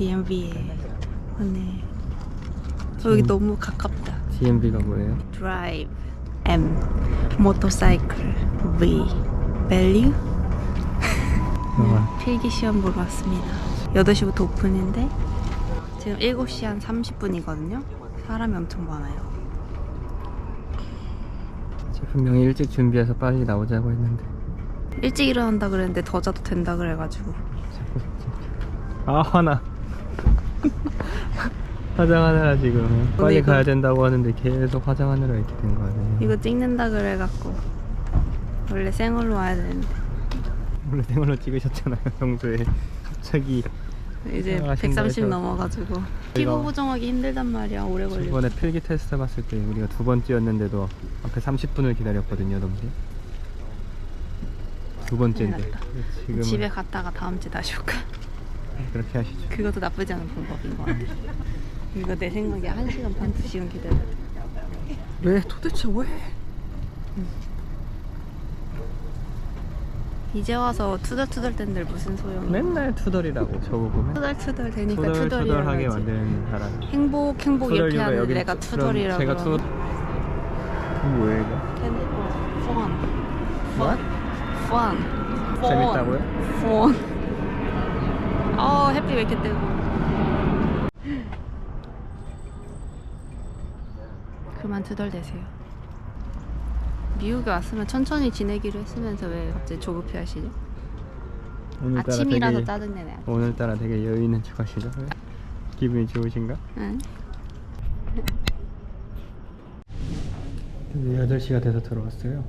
DMV에 오늘 어, 여기 너무 가깝다. DMV가 뭐예요? 드라이브 M 모터사이클 V 밸류 영화. 필기 시험 보러 왔습니다. 8시부터 오픈인데 지금 7시 한 30분이거든요. 사람이 엄청 많아요. 저 분명히 일찍 준비해서 빨리 나오자고 했는데 일찍 일어난다 그랬는데 더 자도 된다 그래가지고 자꾸 아 화나 화장하느라 지금 빨리 이거- 가야 된다고 하는데 계속 화장하느라 이렇게 된 거 아니에요? 이거 찍는다 그래갖고 원래 생얼로 와야 되는데 원래 생얼로 찍으셨잖아요 평소에 갑자기 이제 생각하신다 130 해서. 넘어가지고 피부 보정하기 힘들단 말이야 오래 걸려. 이번에 필기 테스트 봤을 때 우리가 두 번째였는데도 앞에 30분을 기다렸거든요 넘게 두 번째인데 났다. 지금 집에 갔다가 다음 주에 다시 올까? 그렇게 하시죠 그것도 나쁘지 않은 방법인 것 같아. 이거 내 생각에 1시간 반, 2시간 기다려. 왜 도대체 왜? 이제 와서 투덜투덜 댄들 무슨 소용이야. 맨날 투덜이라고 저보고 맨 투덜투덜 되니까 투덜 투덜하게 투덜이라고 하지. 만드는 사람 행복 행복 이렇게 하는 여기 내가 그럼 투덜이라고 제가 투 그러면. 뭐예요 이거? 펀. What? 펀. 재밌다고요? 펀. 어 햇빛 왜 이렇게 뜨고. 그만 투덜대세요. 미국에 왔으면 천천히 지내기로 했으면서 왜 갑자기 조급해 하시죠? 아침이라서 되게 짜증내네. 오늘따라 되게 여유 있는 척 하시죠? 왜? 기분이 좋으신가? 응? 근데 8시가 돼서 들어왔어요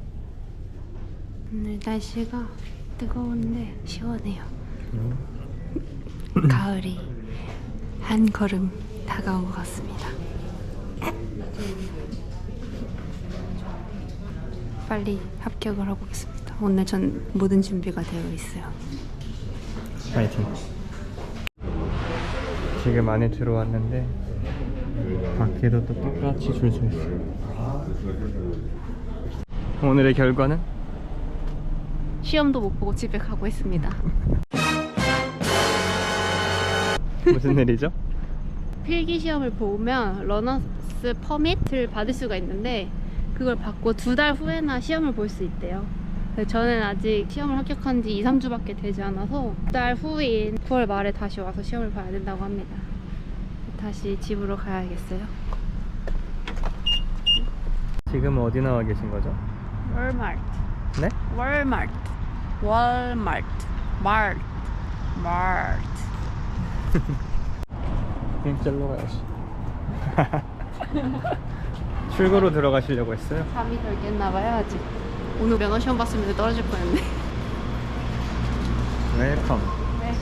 오늘 날씨가 뜨거운데 시원해요. 음. 가을이 한 걸음 다가온 것 같습니다. 빨리 합격을 하고 오겠습니다. 오늘 전 모든 준비가 되어 있어요. 파이팅 지금 안에 들어왔는데 밖에도 또 똑같이 줄 서 있어요 오늘의 결과는? 시험도 못 보고 집에 가고 있습니다. 무슨 일이죠? 필기 시험을 보면 러너스 퍼밋을 받을 수가 있는데 그걸 받고 두 달 후에나 시험을 볼 수 있대요. 저는 아직 시험을 합격한 지 2, 3주밖에 되지 않아서 두 달 후인 9월 말에 다시 와서 시험을 봐야 된다고 합니다. 다시 집으로 가야겠어요. 지금 어디 나와 계신 거죠? 월마트. 네? 월마트. 월마트. 마트. 마트. 그냥 짤로 가야지 출구로 들어가시려고 했어요? 잠이 덜 깼나 봐요, 아직. 오늘 면허 시험 봤으면 떨어질 뻔했네. 웰컴 네.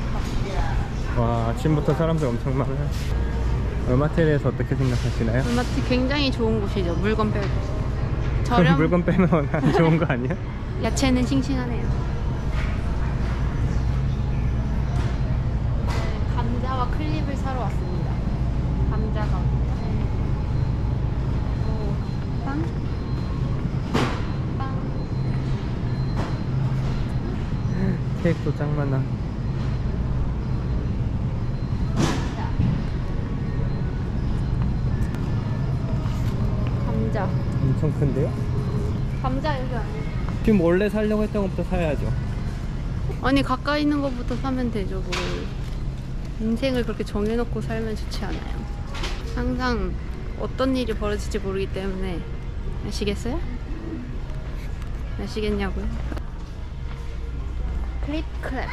와 아침부터 사람들 엄청 많아요 얼마텔에서 어떻게 생각하시나요? 월마트 굉장히 좋은 곳이죠. 물건 빼고. 저렴. 물건 빼면 안 좋은 거 아니야? 야채는 싱싱하네요. 네, 클립을 사러 왔습니다. 감자가. 오, 빵. 빵. 케이크도 짱 많아 감자. 엄청 큰데요? 감자 여기 아니에요? 지금 원래 살려고 했던 것부터 사야죠 아니 가까이 있는 것부터 사면 되죠 뭐 인생을 그렇게 정해놓고 살면 좋지 않아요 항상 어떤 일이 벌어질지 모르기 때문에 아시겠어요? 아시겠냐고요? 클립 클랩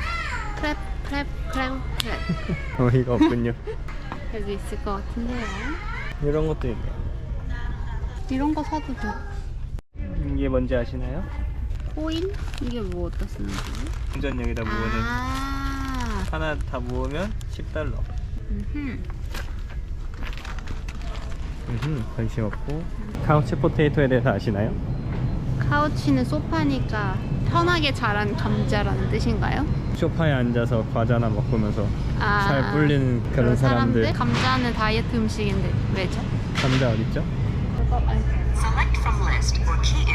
클랩 클랩 클랩 클랩 어이가 없군요 여기 있을 것 같은데요 이런 것도 있네요 이런 거 사도 돼 이게 뭔지 아시나요? 코인? 이게 뭐 어디다 쓰는 거예요? 운전 여기다 모으는 아 하나 다 모으면 10달러 음흠. 음, 관심 없고 카우치 포테이토에 대해서 아시나요? 카우치는 소파니까 편하게 자란 감자라는 뜻인가요? 소파에 앉아서 과자나 먹으면서 아, 잘 불리는 그런 사람들 감자는 다이어트 음식인데 왜죠? 감자 어딨죠? Select from list or key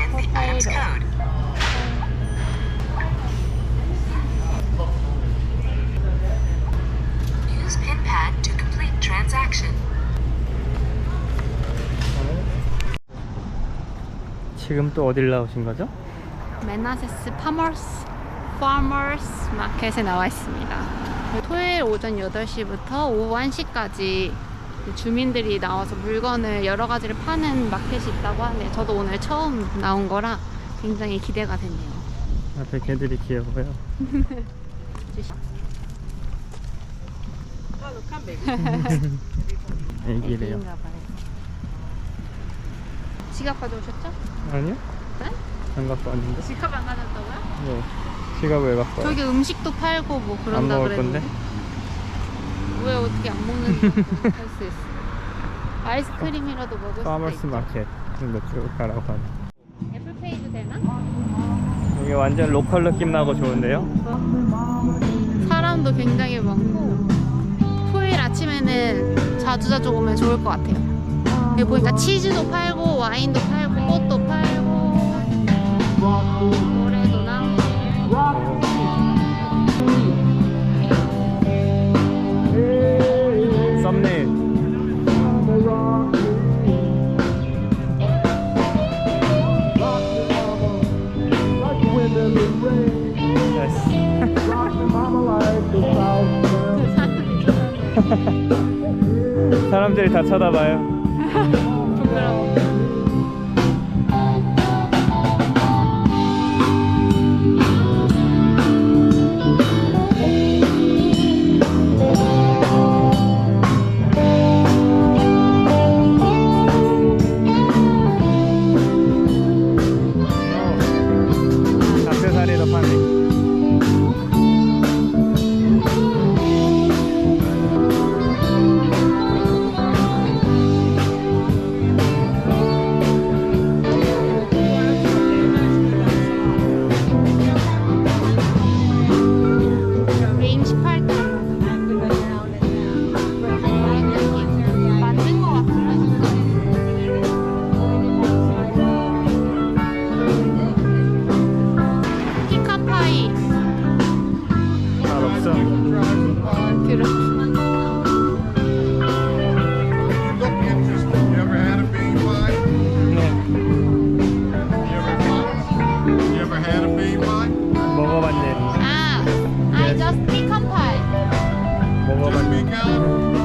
지금 또 어딜 나오신 거죠? 메나세스 파머스 파머스 마켓에 나와 있습니다. 토요일 오전 8시부터 오후 1시까지 주민들이 나와서 물건을 여러 가지를 파는 마켓이 있다고 하는데 저도 오늘 처음 나온 거라 굉장히 기대가 되네요. 앞에 개들이 귀여워요. 애기래요. 애기인가 봐요. 지갑 가져오셨죠? 아니요? 네? 안 갖고 왔는데. 지갑 안 가져왔다고요? 네. 지갑 왜 갖고 와? 저기 음식도 팔고 뭐 안 그런다 먹을 그랬는데? 왜 어떻게 안 먹는지 할수 있어. 아이스크림이라도 먹을 수도 파머스. 마켓. 이쪽 가라고 하네. 애플페이도 되나? 여기 완전 로컬 느낌 나고 좋은데요? 사람도 굉장히 많고 토요일 아침에는 자주자주 오면 좋을 것 같아요. 여기 보니까 치즈도 팔고 와인도 팔고 꽃도 팔고 노래도 나오고. 사람들이 다 쳐다봐요. 부끄러워. 먹